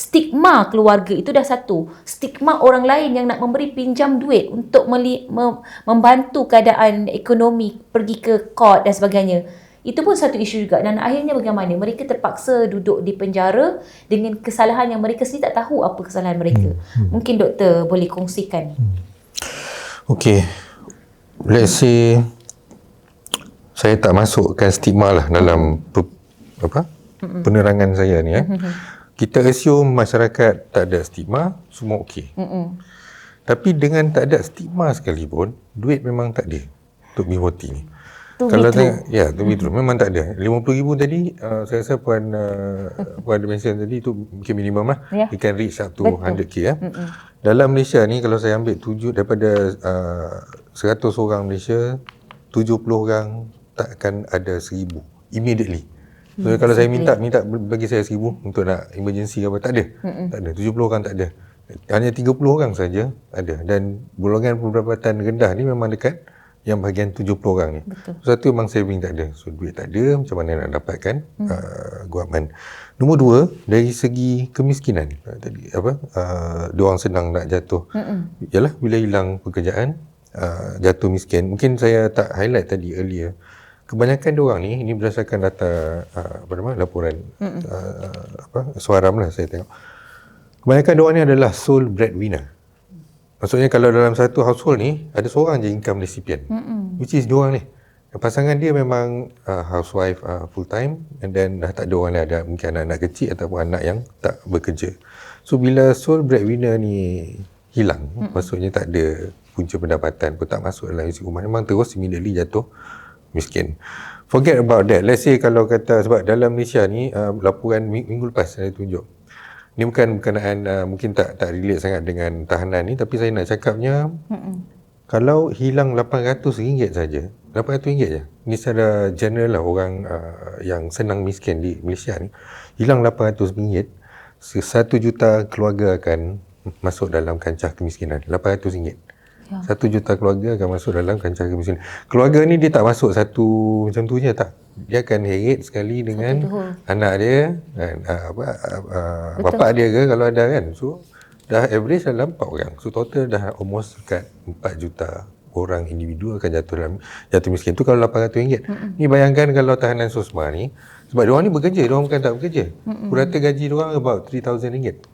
stigma keluarga itu dah satu. Stigma orang lain yang nak memberi pinjam duit untuk meli, mem, membantu keadaan ekonomi, pergi ke court dan sebagainya. Itu pun satu isu juga dan akhirnya bagaimana mereka terpaksa duduk di penjara dengan kesalahan yang mereka sendiri tak tahu apa kesalahan mereka. Hmm. Mungkin doktor boleh kongsikan. Hmm. Okay. Let's say saya tak masukkan stigma lah dalam pe, apa? Mm-mm. penerangan saya ni eh. Mm-hmm. Kita assume masyarakat tak ada stigma, semua okey. Tapi dengan tak ada stigma sekalipun, duit memang tak ada untuk B40 ni. To kalau tengok ya to be true memang tak ada. 50000 tadi uh, saya rasa puan uh, puan ada mention tadi tu mungkin minimum lah. Ya. you can reach up to Betul. 100k ya. Dalam Malaysia ni kalau saya ambil tujuh daripada uh, 100 orang Malaysia 70 orang tak akan ada 1000 immediately so Hmm, kalau saya minta minta bagi saya 1000 untuk nak emergency apa tak ada tak ada 70 orang tak ada hanya 30 orang saja ada dan golongan pendapatan rendah ni memang dekat yang bahagian 70 orang ni. Betul. Satu memang saving tak ada. So duit tak ada, macam mana nak dapatkan hmm. uh, guaman. Nombor dua, dari segi kemiskinan. Uh, tadi apa? Uh, dia orang senang nak jatuh. Hmm. Yalah, bila hilang pekerjaan, uh, jatuh miskin. Mungkin saya tak highlight tadi earlier. Kebanyakan dia orang ni, ini berdasarkan data uh, apa nama, laporan uh, apa, suaram lah saya tengok. Kebanyakan dia orang ni adalah sole breadwinner. Maksudnya kalau dalam satu household ni ada seorang je income recipient. Mm-mm. Which is dia orang ni. Pasangan dia memang uh, housewife uh, full time and then dah tak ada orang lain ada mungkin anak-anak kecil ataupun anak yang tak bekerja. So bila sole breadwinner ni hilang, mm-hmm. maksudnya tak ada punca pendapatan pun tak masuk dalam isi rumah memang terus immediately jatuh miskin. Forget about that. Let's say kalau kata sebab dalam Malaysia ni uh, laporan minggu lepas saya tunjuk Ini bukan berkenaan uh, mungkin tak tak relate sangat dengan tahanan ni tapi saya nak cakapnya Mm-mm. kalau hilang RM800 saja, RM800 je. Ini secara general lah orang uh, yang senang miskin di Malaysia ni hilang RM800 satu juta keluarga akan masuk dalam kancah kemiskinan. RM800. Ya. Satu juta keluarga akan masuk dalam kancah kemiskinan. Keluarga ni dia tak masuk satu macam tu je tak? Dia akan heret sekali dengan anak dia dan uh, apa uh, bapa dia ke kalau ada kan? So dah average dalam 4 orang. So total dah almost dekat 4 juta orang individu akan jatuh dalam jatuh miskin. Tu kalau RM800 mm-hmm. ni bayangkan kalau tahanan sosma ni sebab dia orang ni bekerja dia orang bukan tak bekerja. Mm-hmm. purata gaji dia orang about RM3000